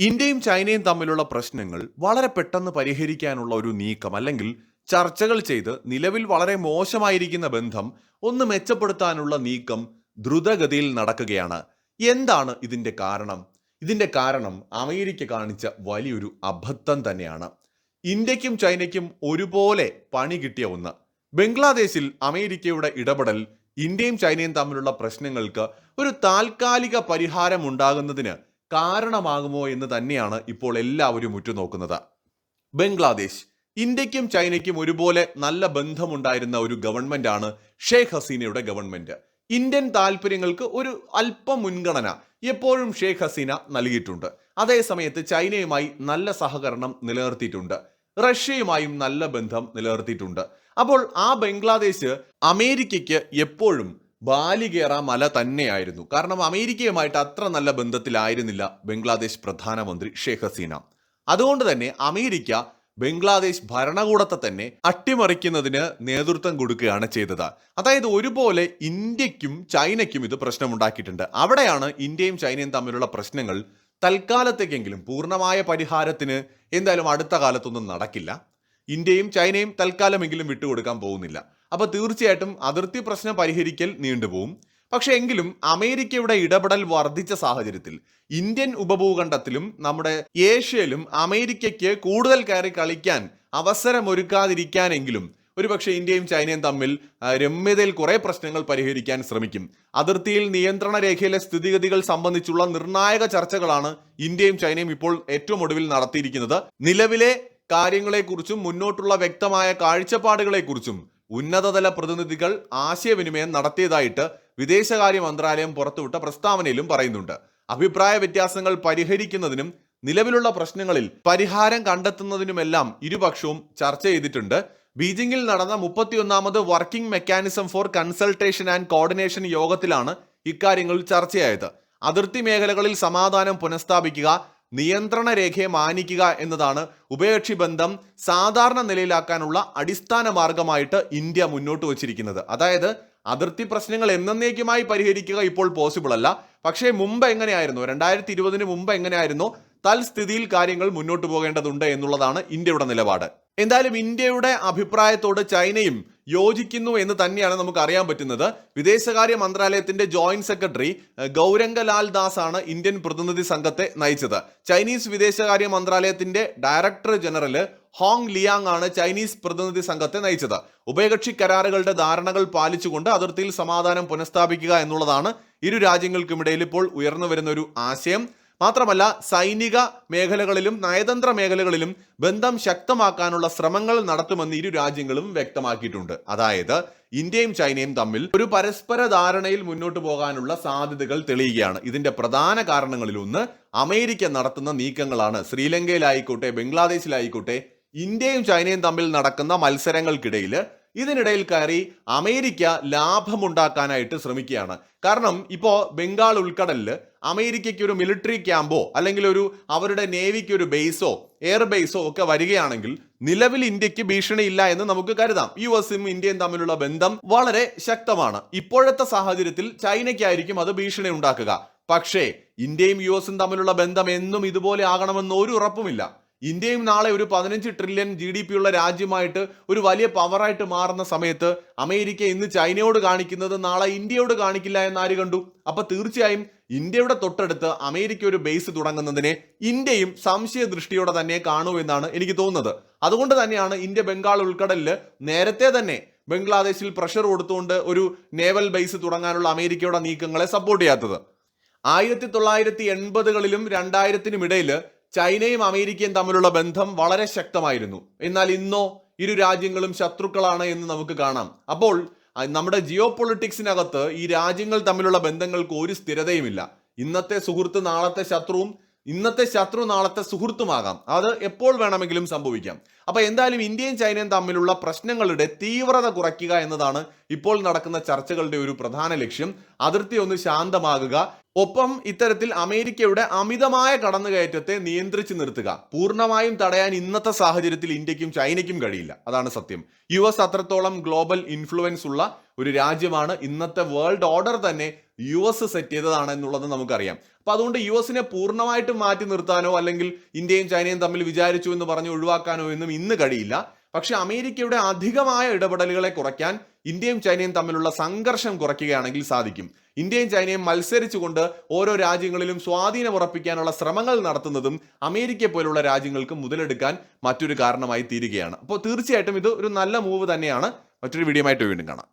ഇന്ത്യയും ചൈനയും തമ്മിലുള്ള പ്രശ്നങ്ങൾ വളരെ പെട്ടെന്ന് പരിഹരിക്കാനുള്ള ഒരു നീക്കം അല്ലെങ്കിൽ ചർച്ചകൾ ചെയ്ത് നിലവിൽ വളരെ മോശമായിരിക്കുന്ന ബന്ധം ഒന്ന് മെച്ചപ്പെടുത്താനുള്ള നീക്കം ദ്രുതഗതിയിൽ നടക്കുകയാണ്. എന്താണ് ഇതിന്റെ കാരണം? ഇതിന്റെ കാരണം അമേരിക്ക കാണിച്ച വലിയൊരു അബദ്ധം തന്നെയാണ്. ഇന്ത്യക്കും ചൈനയ്ക്കും ഒരുപോലെ പണി കിട്ടിയ ഒന്ന്. ബംഗ്ലാദേശിൽ അമേരിക്കയുടെ ഇടപെടൽ ഇന്ത്യയും ചൈനയും തമ്മിലുള്ള പ്രശ്നങ്ങൾക്ക് ഒരു താൽക്കാലിക പരിഹാരം ഉണ്ടാകുന്നതിന് കാരണമാകുമോ എന്ന് തന്നെയാണ് ഇപ്പോൾ എല്ലാവരും ഉറ്റുനോക്കുന്നത്. ബംഗ്ലാദേശ്. ഇന്ത്യക്കും ചൈനയ്ക്കും ഒരുപോലെ നല്ല ബന്ധമുണ്ടായിരുന്ന ഒരു ഗവൺമെന്റ് ആണ് ഷെയ്ഖ് ഹസീനയുടെ ഗവൺമെന്റ്. ഇന്ത്യൻ താല്പര്യങ്ങൾക്ക് ഒരു അല്പം മുൻഗണന എപ്പോഴും ഷെയ്ഖ് ഹസീന നൽകിയിട്ടുണ്ട്. അതേസമയത്ത് ചൈനയുമായി നല്ല സഹകരണം നിലനിർത്തിയിട്ടുണ്ട്. റഷ്യയുമായും നല്ല ബന്ധം നിലനിർത്തിയിട്ടുണ്ട്. അപ്പോൾ ആ ബംഗ്ലാദേശ് അമേരിക്കയ്ക്ക് എപ്പോഴും ബാലികേറ മല തന്നെയായിരുന്നു. കാരണം അമേരിക്കയുമായിട്ട് അത്ര നല്ല ബന്ധത്തിലായിരുന്നില്ല ബംഗ്ലാദേശ് പ്രധാനമന്ത്രി ഷെയ്ഖ് ഹസീന. അതുകൊണ്ട് തന്നെ അമേരിക്ക ബംഗ്ലാദേശ് ഭരണകൂടത്തെ തന്നെ അട്ടിമറിക്കുന്നതിന് നേതൃത്വം കൊടുക്കുകയാണ് ചെയ്തത്. അതായത് ഒരുപോലെ ഇന്ത്യക്കും ചൈനയ്ക്കും ഇത് പ്രശ്നമുണ്ടാക്കിയിട്ടുണ്ട്. അവിടെയാണ് ഇന്ത്യയും ചൈനയും തമ്മിലുള്ള പ്രശ്നങ്ങൾ തൽക്കാലത്തേക്കെങ്കിലും പൂർണമായ പരിഹാരത്തിന് എന്തായാലും അടുത്ത കാലത്തൊന്നും നടക്കില്ല. ഇന്ത്യയും ചൈനയും തൽക്കാലമെങ്കിലും വിട്ടുകൊടുക്കാൻ പോകുന്നില്ല. അപ്പൊ തീർച്ചയായിട്ടും അതിർത്തി പ്രശ്നം പരിഹരിക്കൽ നീണ്ടുപോകും പക്ഷെ എങ്കിലും അമേരിക്കയുടെ ഇടപെടൽ വർദ്ധിച്ച സാഹചര്യത്തിൽ ഇന്ത്യൻ ഉപഭൂഖണ്ഡത്തിലും നമ്മുടെ ഏഷ്യയിലും അമേരിക്കയ്ക്ക് കൂടുതൽ കയറി കളിക്കാൻ അവസരമൊരുക്കാതിരിക്കാനെങ്കിലും ഒരുപക്ഷെ ഇന്ത്യയും ചൈനയും തമ്മിൽ രമ്യതയിൽ കുറെ പ്രശ്നങ്ങൾ പരിഹരിക്കാൻ ശ്രമിക്കും. അതിർത്തിയിൽ നിയന്ത്രണ രേഖയിലെ സ്ഥിതിഗതികൾ സംബന്ധിച്ചുള്ള നിർണായക ചർച്ചകളാണ് ഇന്ത്യയും ചൈനയും ഇപ്പോൾ ഏറ്റവും ഒടുവിൽ നടത്തിയിരിക്കുന്നത്. നിലവിലെ കാര്യങ്ങളെക്കുറിച്ചും മുന്നോട്ടുള്ള വ്യക്തമായ കാഴ്ചപ്പാടുകളെക്കുറിച്ചും ഉന്നതതല പ്രതിനിധികൾ ആശയവിനിമയം നടത്തിയതായിട്ട് വിദേശകാര്യ മന്ത്രാലയം പുറത്തുവിട്ട പ്രസ്താവനയിലും പറയുന്നുണ്ട്. അഭിപ്രായ വ്യത്യാസങ്ങൾ പരിഹരിക്കുന്നതിനും നിലവിലുള്ള പ്രശ്നങ്ങളിൽ പരിഹാരം കണ്ടെത്തുന്നതിനുമെല്ലാം ഇരുപക്ഷവും ചർച്ച ചെയ്തിട്ടുണ്ട്. ബീജിംഗിൽ നടന്ന മുപ്പത്തിയൊന്നാമത് working mechanism for consultation and coordination യോഗത്തിലാണ് ഇക്കാര്യങ്ങൾ ചർച്ചയായത്. അതിർത്തി മേഖലകളിൽ സമാധാനം പുനഃസ്ഥാപിക്കുക നിയന്ത്രണ രേഖയെ മാനിക്കുക എന്നതാണ് ഉഭയകക്ഷി ബന്ധം സാധാരണ നിലയിലാക്കാനുള്ള അടിസ്ഥാന മാർഗമായിട്ട് ഇന്ത്യ മുന്നോട്ട് വച്ചിരിക്കുന്നത്. അതായത് അതിർത്തി പ്രശ്നങ്ങൾ എന്നേക്കുമായി പരിഹരിക്കുക ഇപ്പോൾ പോസിബിൾ അല്ല. പക്ഷേ മുമ്പ് എങ്ങനെയായിരുന്നു? രണ്ടായിരത്തി ഇരുപതിന് മുമ്പ് എങ്ങനെയായിരുന്നു? തൽസ്ഥിതിയിൽ കാര്യങ്ങൾ മുന്നോട്ട് പോകേണ്ടതുണ്ട് എന്നുള്ളതാണ് ഇന്ത്യയുടെ നിലപാട്. എന്തായാലും ഇന്ത്യയുടെ അഭിപ്രായത്തോട് ചൈനയും യോജിക്കുന്നു എന്ന് തന്നെയാണ് നമുക്ക് അറിയാൻ പറ്റുന്നത്. വിദേശകാര്യ മന്ത്രാലയത്തിന്റെ ജോയിന്റ് സെക്രട്ടറി ഗൗരംഗലാൽ ദാസ് ആണ് ഇന്ത്യൻ പ്രതിനിധി സംഘത്തെ നയിച്ചത്. ചൈനീസ് വിദേശകാര്യ മന്ത്രാലയത്തിന്റെ ഡയറക്ടർ ജനറൽ ഹോങ് ലിയാങ് ആണ് ചൈനീസ് പ്രതിനിധി സംഘത്തെ നയിച്ചത്. ഉഭയകക്ഷി കരാറുകളുടെ ധാരണകൾ പാലിച്ചുകൊണ്ട് അതിർത്തിയിൽ സമാധാനം പുനഃസ്ഥാപിക്കുക എന്നുള്ളതാണ് ഇരു രാജ്യങ്ങൾക്കുമിടയിൽ ഇപ്പോൾ ഉയർന്നു വരുന്ന ഒരു ആശയം. മാത്രമല്ല സൈനിക മേഖലകളിലും നയതന്ത്ര മേഖലകളിലും ബന്ധം ശക്തമാക്കാനുള്ള ശ്രമങ്ങൾ നടത്തുമെന്ന് ഇരു രാജ്യങ്ങളും വ്യക്തമാക്കിയിട്ടുണ്ട്. അതായത് ഇന്ത്യയും ചൈനയും തമ്മിൽ ഒരു പരസ്പര ധാരണയിൽ മുന്നോട്ട് പോകാനുള്ള സാധ്യതകൾ തെളിയുകയാണ്. ഇതിന്റെ പ്രധാന കാരണങ്ങളിൽ ഒന്ന് അമേരിക്ക നടത്തുന്ന നീക്കങ്ങളാണ്. ശ്രീലങ്കയിലായിക്കോട്ടെ ബംഗ്ലാദേശിലായിക്കോട്ടെ ഇന്ത്യയും ചൈനയും തമ്മിൽ നടക്കുന്ന മത്സരങ്ങൾക്കിടയിൽ ഇതിനിടയിൽ കയറി അമേരിക്ക ലാഭമുണ്ടാക്കാനായിട്ട് ശ്രമിക്കുകയാണ്. കാരണം ഇപ്പോൾ ബംഗാൾ ഉൾക്കടലിൽ അമേരിക്കയ്ക്ക് ഒരു മിലിറ്ററി ക്യാമ്പോ അല്ലെങ്കിൽ ഒരു അവരുടെ നേവിക്ക് ഒരു ബേസോ എയർ ബേസോ ഒക്കെ വരികയാണെങ്കിൽ നിലവിൽ ഇന്ത്യയ്ക്ക് ഭീഷണിയില്ല എന്ന് നമുക്ക് കരുതാം. യു എസും ഇന്ത്യയും തമ്മിലുള്ള ബന്ധം വളരെ ശക്തമാണ്. ഇപ്പോഴത്തെ സാഹചര്യത്തിൽ ചൈനയ്ക്കായിരിക്കും അത് ഭീഷണി ഉണ്ടാക്കുക. പക്ഷേ ഇന്ത്യയും യു എസും തമ്മിലുള്ള ബന്ധം എന്നും ഇതുപോലെ ആകണമെന്ന് ഒരു ഉറപ്പുമില്ല. ഇന്ത്യയും നാളെ ഒരു പതിനഞ്ച് ട്രില്യൺ ജി ഡി പി ഉള്ള രാജ്യമായിട്ട് ഒരു വലിയ പവറായിട്ട് മാറുന്ന സമയത്ത് അമേരിക്ക ഇന്ന് ചൈനയോട് കാണിക്കുന്നത് നാളെ ഇന്ത്യയോട് കാണിക്കില്ല എന്നാര് കണ്ടു? അപ്പൊ തീർച്ചയായും ഇന്ത്യയുടെ തൊട്ടടുത്ത് അമേരിക്ക ഒരു ബേസ് തുടങ്ങുന്നതിനെ ഇന്ത്യയും സംശയ ദൃഷ്ടിയോടെ തന്നെ കാണൂ എന്നാണ് എനിക്ക് തോന്നുന്നത്. അതുകൊണ്ട് തന്നെയാണ് ഇന്ത്യ ബംഗാൾ ഉൾക്കടലിൽ നേരത്തെ തന്നെ ബംഗ്ലാദേശിൽ പ്രഷർ കൊടുത്തുകൊണ്ട് ഒരു നേവൽ ബേസ് തുടങ്ങാനുള്ള അമേരിക്കയുടെ നീക്കങ്ങളെ സപ്പോർട്ട് ചെയ്യാത്തത്. ആയിരത്തി തൊള്ളായിരത്തി എൺപതുകളിലും രണ്ടായിരത്തിനും ഇടയിൽ ചൈനയും അമേരിക്കയും തമ്മിലുള്ള ബന്ധം വളരെ ശക്തമായിരുന്നു. എന്നാൽ ഇന്നോ ഇരു രാജ്യങ്ങളും ശത്രുക്കളാണ് എന്ന് നമുക്ക് കാണാം. അപ്പോൾ നമ്മുടെ ജിയോ പൊളിറ്റിക്സിനകത്ത് ഈ രാജ്യങ്ങൾ തമ്മിലുള്ള ബന്ധങ്ങൾക്ക് ഒരു സ്ഥിരതയുമില്ല. ഇന്നത്തെ സുഹൃത്ത് നാളത്തെ ശത്രുവും ഇന്നത്തെ ശത്രു നാളത്തെ സുഹൃത്തുമാകാം. അത് എപ്പോൾ വേണമെങ്കിലും സംഭവിക്കാം. അപ്പൊ എന്തായാലും ഇന്ത്യയും ചൈനയും തമ്മിലുള്ള പ്രശ്നങ്ങളുടെ തീവ്രത കുറയ്ക്കുക എന്നതാണ് ഇപ്പോൾ നടക്കുന്ന ചർച്ചകളുടെ ഒരു പ്രധാന ലക്ഷ്യം. അതിർത്തി ഒന്ന് ശാന്തമാകുക. ഒപ്പം ഇത്തരത്തിൽ അമേരിക്കയുടെ അമിതമായ കടന്നുകയറ്റത്തെ നിയന്ത്രിച്ചു നിർത്തുക. പൂർണമായും തടയാൻ ഇന്നത്തെ സാഹചര്യത്തിൽ ഇന്ത്യക്കും ചൈനയ്ക്കും കഴിയില്ല. അതാണ് സത്യം. യു എസ് അത്രത്തോളം ഗ്ലോബൽ ഇൻഫ്ലുവൻസ് ഉള്ള ഒരു രാജ്യമാണ് ഇന്നത്തെ വേൾഡ് ഓർഡർ തന്നെ യു എസ് സെറ്റ് ചെയ്തതാണ് എന്നുള്ളത് നമുക്കറിയാം. അപ്പൊ അതുകൊണ്ട് യു എസിനെ പൂർണമായിട്ടും മാറ്റി നിർത്താനോ അല്ലെങ്കിൽ ഇന്ത്യയും ചൈനയും തമ്മിൽ വിചാരിച്ചു എന്ന് പറഞ്ഞ് ഒഴിവാക്കാനോ എന്നും ഇന്ന് കഴിയില്ല. പക്ഷെ അമേരിക്കയുടെ അധികമായ ഇടപെടലുകളെ കുറയ്ക്കാൻ ഇന്ത്യയും ചൈനയും തമ്മിലുള്ള സംഘർഷം കുറയ്ക്കുകയാണെങ്കിൽ സാധിക്കും. ഇന്ത്യയും ചൈനയും മത്സരിച്ചുകൊണ്ട് ഓരോ രാജ്യങ്ങളിലും സ്വാധീനം ഉറപ്പിക്കാനുള്ള ശ്രമങ്ങൾ നടത്തുന്നതും അമേരിക്ക പോലുള്ള രാജ്യങ്ങൾക്ക് മുതലെടുക്കാൻ മറ്റൊരു കാരണമായി തീരുകയാണ്. അപ്പോൾ തീർച്ചയായിട്ടും ഇത് ഒരു നല്ല മൂവ് തന്നെയാണ്. മറ്റൊരു വീഡിയോ ആയിട്ട് വീണ്ടും കാണാം.